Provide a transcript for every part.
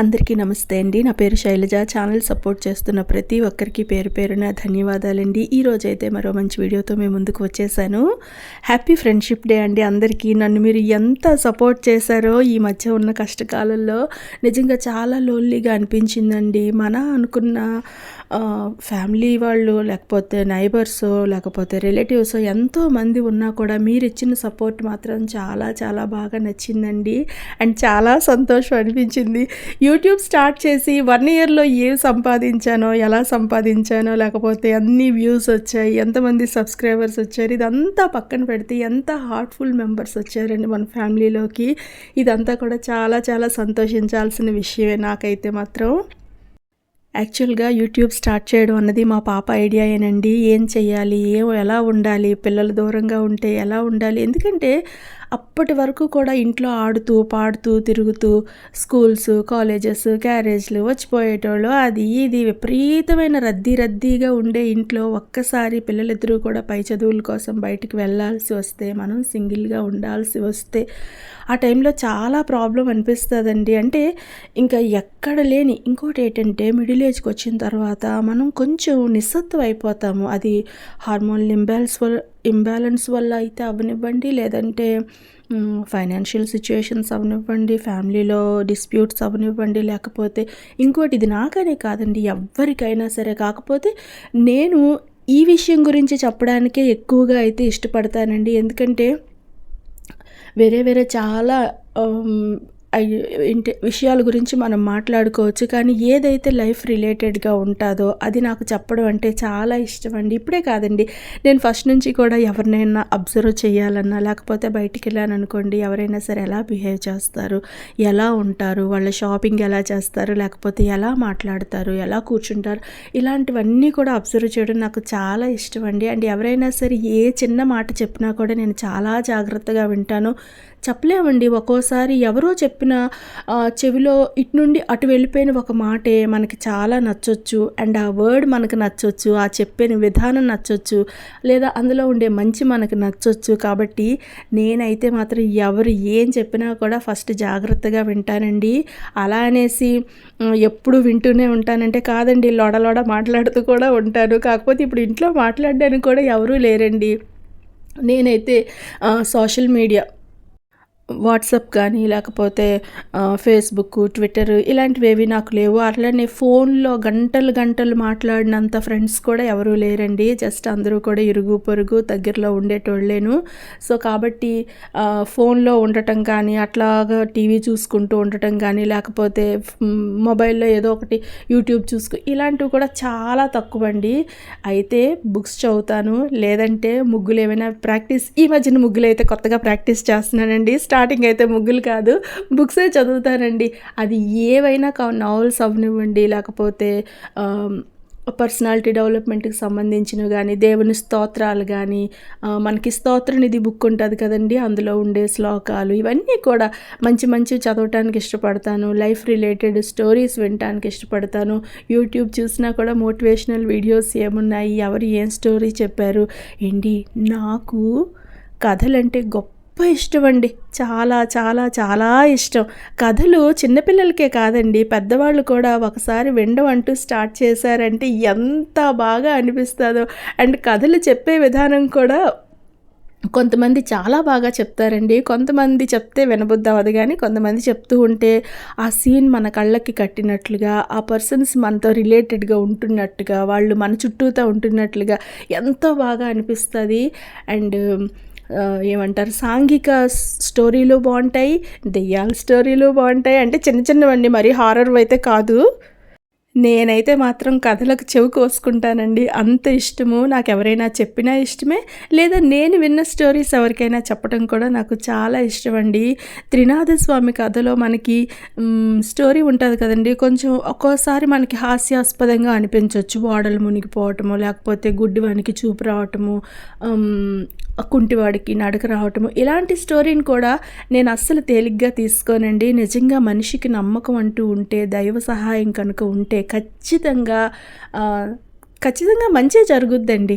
అందరికీ నమస్తే అండి. నా పేరు శైలజ. ఛానల్ సపోర్ట్ చేస్తున్న ప్రతి ఒక్కరికి పేరు పేరున ధన్యవాదాలండి. ఈ రోజైతే మరో మంచి వీడియోతో మేము ముందుకు వచ్చేసాను. హ్యాపీ ఫ్రెండ్షిప్ డే అండి అందరికీ. నన్ను మీరు ఎంత సపోర్ట్ చేశారో ఈ మధ్య ఉన్న కష్టకాలంలో నిజంగా చాలా లోన్లీగా అనిపించిందండి. మన అనుకున్న ఫ్యామిలీ వాళ్ళు లేకపోతే నైబర్స్ లేకపోతే రిలేటివ్స్ ఎంతో మంది ఉన్నా కూడా మీరు ఇచ్చిన సపోర్ట్ మాత్రం చాలా చాలా బాగా నచ్చిందండి. అండ్ చాలా సంతోషం అనిపించింది. యూట్యూబ్ స్టార్ట్ చేసి వన్ ఇయర్లో ఏం సంపాదించానో ఎలా సంపాదించానో లేకపోతే అన్ని వ్యూస్ వచ్చాయి ఎంతమంది సబ్స్క్రైబర్స్ వచ్చారు ఇదంతా పక్కన పెడితే ఎంత హార్ట్ఫుల్ మెంబర్స్ వచ్చారండి మన ఫ్యామిలీలోకి. ఇదంతా కూడా చాలా చాలా సంతోషించాల్సిన విషయమే నాకైతే మాత్రం. యాక్చువల్గా యూట్యూబ్ స్టార్ట్ చేయడం అన్నది మా పాప ఐడియా ఏనండి ఏం చేయాలి ఏం ఎలా ఉండాలి? పిల్లలు దూరంగా ఉంటే ఎలా ఉండాలి? ఎందుకంటే అప్పటి వరకు కూడా ఇంట్లో ఆడుతూ పాడుతూ తిరుగుతూ స్కూల్స్ కాలేజెస్ క్యారేజ్లు వచ్చిపోయేటోళ్ళు అది ఇది విపరీతమైన రద్దీ రద్దీగా ఉండే ఇంట్లో ఒక్కసారి పిల్లలిద్దరూ కూడా పై చదువుల కోసం బయటికి వెళ్ళాల్సి వస్తే మనం సింగిల్గా ఉండాల్సి వస్తే ఆ టైంలో చాలా ప్రాబ్లం అనిపిస్తుందండి. అంటే ఇంకా ఎక్కడ లేని ఇంకోటి ఏంటంటే మిడిల్ ఏజ్కి వచ్చిన తర్వాత మనం కొంచెం నిస్సత్వం అయిపోతాము అది హార్మోన్ ఇంబ్యాలెన్స్ ఇంబ్యాలెన్స్ వల్ల అయితే అవనివ్వండి లేదంటే ఫైనాన్షియల్ సిచ్యుయేషన్స్ అవనివ్వండి ఫ్యామిలీలో డిస్ప్యూట్స్ అవనివ్వండి లేకపోతే ఇంకోటి ఇది నాకనే కాదండి ఎవరికైనా సరే. కాకపోతే నేను ఈ విషయం గురించి చెప్పడానికే ఎక్కువగా అయితే ఇష్టపడతానండి. ఎందుకంటే వేరే వేరే చాలా ఇంటి విషయాల గురించి మనం మాట్లాడుకోవచ్చు. కానీ ఏదైతే లైఫ్ రిలేటెడ్గా ఉంటుందో అది నాకు చెప్పడం అంటే చాలా ఇష్టం అండి. ఇప్పుడే కాదండి. నేను ఫస్ట్ నుంచి కూడా ఎవరినైనా అబ్జర్వ్ చేయాలన్నా లేకపోతే బయటికి వెళ్ళాను అనుకోండి ఎవరైనా సరే ఎలా బిహేవ్ చేస్తారు? ఎలా ఉంటారు? వాళ్ళ షాపింగ్ ఎలా చేస్తారు? లేకపోతే ఎలా మాట్లాడతారు? ఎలా కూర్చుంటారు? ఇలాంటివన్నీ కూడా అబ్జర్వ్ చేయడం నాకు చాలా ఇష్టం అండి. అండ్ ఎవరైనా సరే ఏ చిన్న మాట చెప్పినా కూడా నేను చాలా జాగ్రత్తగా వింటాను. చెప్పలేమండి. ఒక్కోసారి ఎవరో చెప్పిన చెవిలో ఇటు నుండి అటు వెళ్ళిపోయిన ఒక మాటే మనకి చాలా నచ్చొచ్చు. అండ్ ఆ వర్డ్ మనకు నచ్చొచ్చు ఆ చెప్పిన విధానం నచ్చొచ్చు లేదా అందులో ఉండే మంచి మనకు నచ్చొచ్చు. కాబట్టి నేనైతే మాత్రం ఎవరు ఏం చెప్పినా కూడా ఫస్ట్ జాగ్రత్తగా వింటానండి. అలా అనేసి ఎప్పుడు వింటూనే ఉంటానంటే కాదండి లోడలోడ మాట్లాడుతూ కూడా ఉంటాను. కాకపోతే ఇప్పుడు ఇంట్లో మాట్లాడడానికి కూడా ఎవరూ లేరండి. నేనైతే సోషల్ మీడియా వాట్సాప్ కానీ లేకపోతే ఫేస్బుక్ ట్విట్టర్ ఇలాంటివి ఏవి నాకు లేవు. అట్లనే ఫోన్లో గంటలు గంటలు మాట్లాడినంత ఫ్రెండ్స్ కూడా ఎవరూ లేరండి. జస్ట్ అందరూ కూడా ఇరుగు పొరుగు దగ్గరలో ఉండేటోళ్ళేను. సో కాబట్టి ఫోన్లో ఉండటం కానీ అట్లాగా టీవీ చూసుకుంటూ ఉండటం కానీ లేకపోతే మొబైల్లో ఏదో ఒకటి యూట్యూబ్ చూసుకు ఇలాంటివి కూడా చాలా తక్కువ అండి అయితే బుక్స్ చదువుతాను. లేదంటే ముగ్గులు ఏమైనా ప్రాక్టీస్ ఈ మధ్యన ముగ్గులు అయితే కొత్తగా ప్రాక్టీస్ చేస్తున్నానండి. స్టార్ట్ స్టార్టింగ్ అయితే ముగ్గులు కాదు. బుక్సే చదువుతానండి అది ఏవైనా కా నావెల్స్ అవనివ్వండి లేకపోతే పర్సనాలిటీ డెవలప్మెంట్కి సంబంధించినవి కానీ దేవుని స్తోత్రాలు కానీ మనకి స్తోత్రనిధి బుక్ ఉంటుంది కదండి. అందులో ఉండే శ్లోకాలు ఇవన్నీ కూడా మంచి మంచి చదవటానికి ఇష్టపడతాను. లైఫ్ రిలేటెడ్ స్టోరీస్ వినటానికి ఇష్టపడతాను. యూట్యూబ్ చూసినా కూడా మోటివేషనల్ వీడియోస్ ఏమున్నాయి? ఎవరు ఏం స్టోరీ చెప్పారు? ఏంటి? నాకు కథలంటే గొప్ప గొప్ప ఇష్టం అండి. చాలా చాలా చాలా ఇష్టం. కథలు చిన్నపిల్లలకే కాదండి. పెద్దవాళ్ళు కూడా ఒకసారి వినడం అంటూ స్టార్ట్ చేశారంటే ఎంత బాగా అనిపిస్తుందో. అండ్ కథలు చెప్పే విధానం కూడా కొంతమంది చాలా బాగా చెప్తారండి. కొంతమంది చెప్తే వినబుద్ధి అవ్వదు కానీ కొంతమంది చెప్తూ ఉంటే ఆ సీన్ మన కళ్ళకి కట్టినట్లుగా ఆ పర్సన్స్ మనతో రిలేటెడ్గా ఉంటున్నట్టుగా వాళ్ళు మన చుట్టూతో ఉంటున్నట్లుగా ఎంతో బాగా అనిపిస్తుంది. అండ్ ఏమంటారు సాంఘిక స్టోరీలు బాగుంటాయి దెయ్యాల స్టోరీలు బాగుంటాయి అంటే చిన్న చిన్నవండి మరీ హారర్ అయితే కాదు. నేనైతే మాత్రం కథలకు చెవి కోసుకుంటానండి అంత ఇష్టము నాకు ఎవరైనా చెప్పినా ఇష్టమే లేదా నేను విన్న స్టోరీస్ ఎవరికైనా చెప్పడం కూడా నాకు చాలా ఇష్టం అండి త్రినాథ స్వామి కథలో మనకి స్టోరీ ఉంటుంది కదండి. కొంచెం ఒక్కోసారి మనకి హాస్యాస్పదంగా అనిపించవచ్చు ఓడలు మునిగిపోవటము లేకపోతే గుడ్డివానికి చూపు రావటము కుంటివాడికి నడక రావటము. ఇలాంటి స్టోరీని కూడా నేను అస్సలు తేలిగ్గా తీసుకోనండి. నిజంగా మనిషికి నమ్మకం అంటూ ఉంటే దైవ సహాయం కనుక ఉంటే ఖచ్చితంగా ఖచ్చితంగా మంచి జరుగుద్దండి.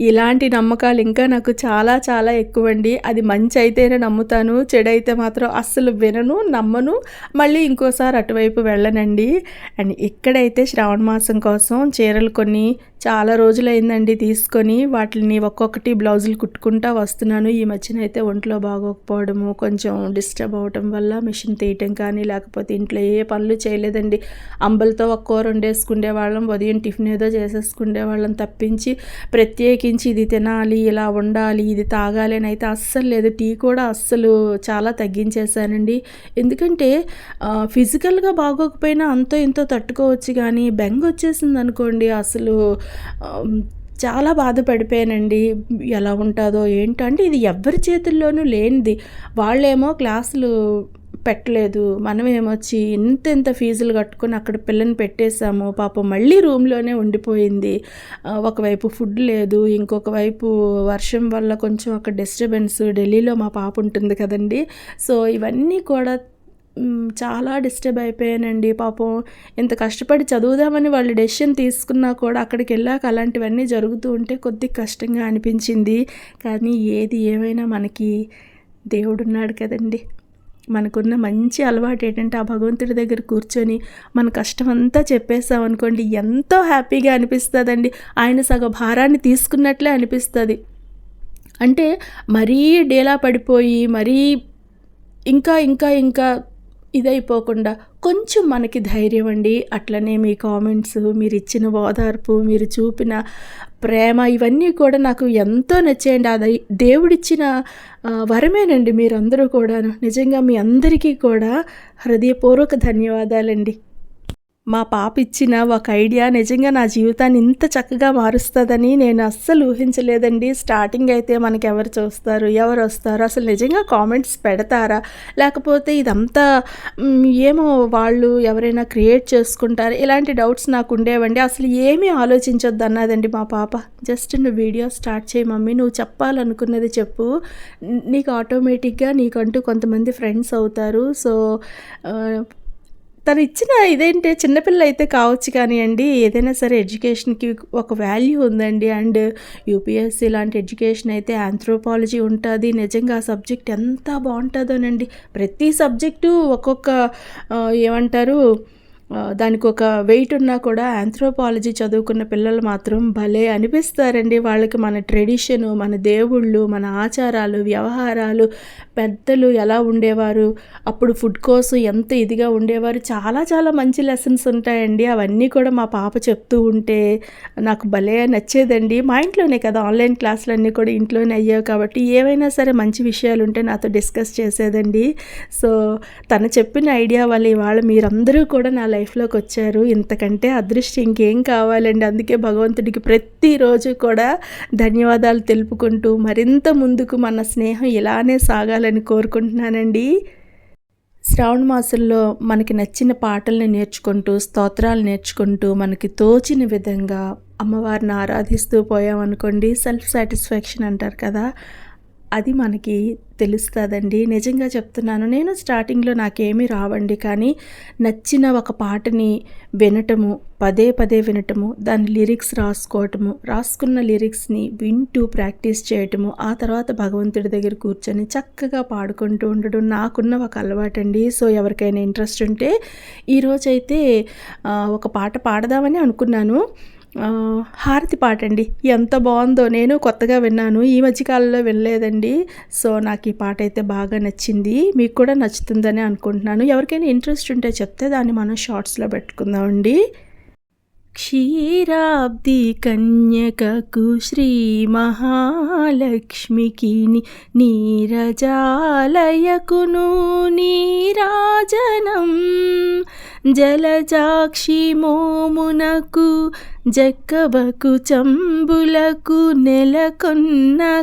ఇలాంటి నమ్మకాలు ఇంకా నాకు చాలా చాలా ఎక్కువండి. అది మంచి అయితేనే నమ్ముతాను చెడైతే మాత్రం అస్సలు వినను నమ్మను. మళ్ళీ ఇంకోసారి అటువైపు వెళ్ళనండి. అండ్ ఇక్కడైతే శ్రావణ మాసం కోసం చీరలు కొన్ని చాలా రోజులైందండి తీసుకొని. వాటిని ఒక్కొక్కటి బ్లౌజులు కుట్టుకుంటా వస్తున్నాను. ఈ మధ్యన అయితే ఒంట్లో బాగోకపోవడము కొంచెం డిస్టర్బ్ అవ్వటం వల్ల మిషన్ తీయటం కానీ లేకపోతే ఇంట్లో ఏ పనులు చేయలేదండి. అంబలతో ఒక వండేసుకునే వాళ్ళం ఉదయం టిఫిన్ ఏదో చేసేసుకునే వాళ్ళం తప్పించి ప్రత్యేకించి ఇది తినాలి ఇలా ఉండాలి ఇది తాగాలి అని అయితే అస్సలు లేదు. టీ కూడా అస్సలు చాలా తగ్గించేశానండి. ఎందుకంటే ఫిజికల్గా బాగోకపోయినా అంతో ఇంతో తట్టుకోవచ్చు కానీ బెంగ వచ్చేసింది అనుకోండి అసలు చాలా బాధపడిపోయానండి ఎలా ఉంటుందో ఏంటంటే ఇది ఎవరి చేతుల్లోనూ లేనిది. వాళ్ళేమో క్లాసులు పెట్టలేదు. మనం ఏమొచ్చి ఇంత ఇంత ఫీజులు కట్టుకొని అక్కడ పిల్లని పెట్టేశాము. పాపం మళ్ళీ రూమ్లోనే ఉండిపోయింది. ఒకవైపు ఫుడ్ లేదు. ఇంకొక వైపు వర్షం వల్ల కొంచెం అక్కడ డిస్టర్బెన్స్ ఢిల్లీలో మా పాప ఉంటుంది కదండి. సో ఇవన్నీ కూడా చాలా డిస్టర్బ్ అయిపోయానండి. పాపం ఇంత కష్టపడి చదువుదామని వాళ్ళు డెసిషన్ తీసుకున్నా కూడా అక్కడికి వెళ్ళాక అలాంటివన్నీ జరుగుతూ ఉంటే కొద్ది కష్టంగా అనిపించింది. కానీ ఏది ఏమైనా మనకి దేవుడున్నాడు కదండి. మనకున్న మంచి అలవాటు ఏంటంటే ఆ భగవంతుడి దగ్గర కూర్చొని మన కష్టం అంతా చెప్పేస్తాం అనుకోండి ఎంతో హ్యాపీగా అనిపిస్తుందండి. ఆయన సగ భారాన్ని తీసుకున్నట్లే అనిపిస్తుంది. అంటే మరీ డేలా పడిపోయి మరీ ఇంకా ఇంకా ఇంకా ఇదైపోకుండా కొంచెం మనకి ధైర్యం అండి. అట్లనే మీ కామెంట్స్ మీరు ఇచ్చిన ఓదార్పు మీరు చూపిన ప్రేమ ఇవన్నీ కూడా నాకు ఎంతో నచ్చేయండి. అది దేవుడిచ్చిన వరమేనండి మీరందరూ కూడా నిజంగా మీ అందరికీ కూడా హృదయపూర్వక ధన్యవాదాలండి. మా పాప ఇచ్చిన ఒక ఐడియా నిజంగా నా జీవితాన్ని ఇంత చక్కగా మారుస్తుందని నేను అస్సలు ఊహించలేదండి. స్టార్టింగ్ అయితే మనకి ఎవరు చూస్తారు ఎవరు వస్తారు అసలు నిజంగా కామెంట్స్ పెడతారా? లేకపోతే ఇదంతా ఏమో వాళ్ళు ఎవరైనా క్రియేట్ చేసుకుంటారు? ఇలాంటి డౌట్స్ నాకు ఉండేవండి. అసలు ఏమీ ఆలోచించొద్దు అన్నదండి మా పాప. జస్ట్ నువ్వు వీడియో స్టార్ట్ చేయి మమ్మీ నువ్వు చెప్పాలనుకున్నది చెప్పు. నీకు ఆటోమేటిక్గా నీకంటూ కొంతమంది ఫ్రెండ్స్ అవుతారు. సో తను ఇచ్చిన ఇదేంటి? చిన్నపిల్ల అయితే కావచ్చు కానివ్వండి ఏదైనా సరే ఎడ్యుకేషన్కి ఒక వాల్యూ ఉందండి. అండ్ యూపీఎస్సీ లాంటి ఎడ్యుకేషన్ అయితే ఆంథ్రోపాలజీ ఉంటుంది. నిజంగా ఆ సబ్జెక్ట్ ఎంత బాగుంటుందోనండి. ప్రతి సబ్జెక్టు ఒక్కొక్క ఏమంటారు దానికి ఒక వెయిట్ ఉన్నా కూడా ఆంథ్రోపాలజీ చదువుకున్న పిల్లలు మాత్రం భలే అనిపిస్తారండి. వాళ్ళకి మన ట్రెడిషను మన దేవుళ్ళు మన ఆచారాలు వ్యవహారాలు పెద్దలు ఎలా ఉండేవారు? అప్పుడు ఫుడ్ కోసం ఎంత ఇదిగా ఉండేవారు? చాలా చాలా మంచి లెసన్స్ ఉంటాయండి. అవన్నీ కూడా మా పాప చెప్తూ ఉంటే నాకు భలే నచ్చేదండి. మా ఇంట్లోనే కదా ఆన్లైన్ క్లాసులు అన్నీ కూడా ఇంట్లోనే అయ్యావు కాబట్టి ఏవైనా సరే మంచి విషయాలు ఉంటే నాతో డిస్కస్ చేసేదండి. సో తను చెప్పిన ఐడియా వల్ల ఇవాళ మీరందరూ కూడా నా లైఫ్లోకి వచ్చారు. ఇంతకంటే అదృష్టం ఇంకేం కావాలండి. అందుకే భగవంతుడికి ప్రతిరోజు కూడా ధన్యవాదాలు తెలుపుకుంటూ మరింత ముందుకు మన స్నేహం ఇలానే సాగాలి సాగాలని కోరుకుంటున్నానండి. శ్రావణ మాసంలో మనకి నచ్చిన పాటల్ని నేర్చుకుంటూ స్తోత్రాలు నేర్చుకుంటూ మనకి తోచిన విధంగా అమ్మవారిని ఆరాధిస్తూ పోయామనుకోండి. సెల్ఫ్ సాటిస్ఫాక్షన్ అంటారు కదా. అది మనకి తెలుస్తుందండి. నిజంగా చెప్తున్నాను నేను స్టార్టింగ్లో నాకేమీ రావండి కానీ నచ్చిన ఒక పాటని వినటము పదే పదే వినటము దాని లిరిక్స్ రాసుకోవటము రాసుకున్న లిరిక్స్ని వింటూ ప్రాక్టీస్ చేయటము ఆ తర్వాత భగవంతుడి దగ్గర కూర్చొని చక్కగా పాడుకుంటూ ఉండడం నాకున్న ఒక అలవాటండి. సో ఎవరికైనా ఇంట్రెస్ట్ ఉంటే ఈరోజైతే ఒక పాట పాడదామని అనుకున్నాను. హారతి పాట అండి. ఎంత బాగుందో. నేను కొత్తగా విన్నాను. ఈ మధ్యకాలంలో వినలేదండి. సో నాకు ఈ పాట అయితే బాగా నచ్చింది. మీకు కూడా నచ్చుతుందని అనుకుంటున్నాను. ఎవరికైనా ఇంట్రెస్ట్ ఉంటే చెప్తే దాన్ని మనం షార్ట్స్లో పెట్టుకుందామండి. క్షీరాబ్ది కన్యకకు శ్రీ మహాలక్ష్మికి నీరజాలయకును నీరాజనం. జలజాక్షి మోమునకు జక్కబకు చంబులకు నెలకొన్న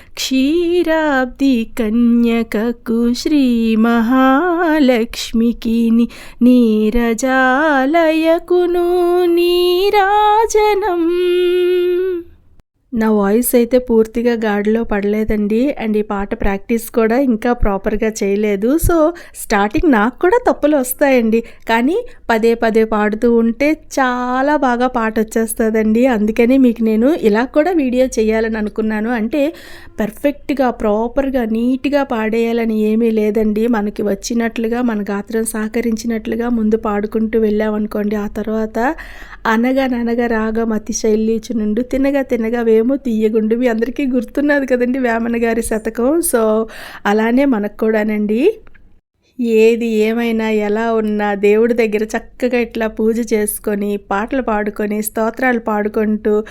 క్షీరాబ్ది కన్యకకు శ్రీ మహాలక్ష్మికి నీరజాలయకును నీరాజనం. నా వాయిస్ అయితే పూర్తిగా గాడిలో పడలేదండి. అండ్ ఈ పాట ప్రాక్టీస్ కూడా ఇంకా ప్రాపర్గా చేయలేదు. సో స్టార్టింగ్ నాకు కూడా తప్పులు వస్తాయండి. కానీ పదే పదే పాడుతూ ఉంటే చాలా బాగా పాట వచ్చేస్తుందండి. అందుకని మీకు నేను ఇలా కూడా వీడియో చేయాలని అనుకున్నాను. అంటే పర్ఫెక్ట్గా ప్రాపర్గా నీట్గా పాడేయాలని ఏమీ లేదండి. మనకి వచ్చినట్లుగా మన గాత్రం సహకరించినట్లుగా ముందు పాడుకుంటూ వెళ్ళామనుకోండి. ఆ తర్వాత అనగా ననగా రాగం అతి నుండి తినగా తినగా వేము తీయగుండు. మీ అందరికీ గుర్తున్నది కదండి వేమన గారి శతకం. సో అలానే మనకు కూడానండి. ఏది ఏమైనా ఎలా ఉన్నా దేవుడి దగ్గర చక్కగా ఇట్లా పూజ చేసుకొని పాటలు పాడుకొని స్తోత్రాలు పాడుకుంటూ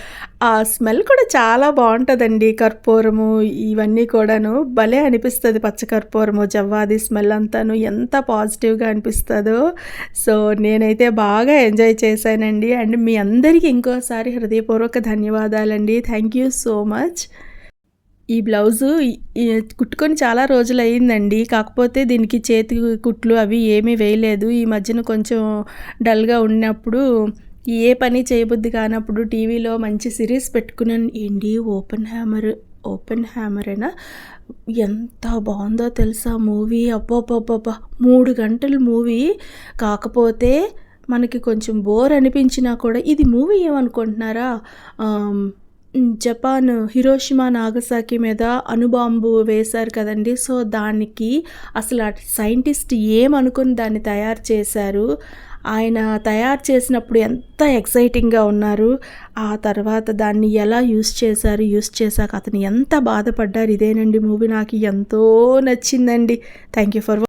ఆ స్మెల్ కూడా చాలా బాగుంటుందండి. కర్పూరము ఇవన్నీ కూడాను భలే అనిపిస్తుంది పచ్చకర్పూరము జవ్వాది స్మెల్ అంతాను ఎంత పాజిటివ్గా అనిపిస్తుందో. సో నేనైతే బాగా ఎంజాయ్ చేశానండి. అండ్ మీ అందరికీ ఇంకోసారి హృదయపూర్వక ధన్యవాదాలండి. Thank you so much. ఈ బ్లౌజు ఈ- కుట్టుకొని చాలా రోజులు అయ్యిందండి కాకపోతే దీనికి చేతి కుట్లు అవి ఏమీ వేయలేదు. ఈ మధ్యన కొంచెం డల్గా ఉన్నప్పుడు ఏ పని చేయబుద్ధి కానప్పుడు టీవీలో మంచి సిరీస్ పెట్టుకున్నాను. ఏంటి? ఓపెన్ హ్యామర్ ఓపెన్ హ్యామరేనా? ఎంత బాగుందో తెలుసా మూవీ? అబ్బబ్బబ్బబ్బా! మూడు గంటల మూవీ. కాకపోతే మనకి కొంచెం బోర్ అనిపించినా కూడా ఇది మూవీ ఏమనుకుంటున్నారా? జపాన్ హిరోషిమా నాగసాకి మీద అణుబాంబు వేశారు కదండి. సో దానికి అసలు సైంటిస్ట్ ఏమనుకుని దాన్ని తయారు చేశారు? ఆయన తయారు చేసినప్పుడు ఎంత ఎక్సైటింగ్గా ఉన్నారు? ఆ తర్వాత దాన్ని ఎలా యూస్ చేశారు? యూస్ చేశాక అతను ఎంత బాధపడ్డారు? ఇదేనండి మూవీ. నాకు ఎంతో నచ్చిందండి. Thank you for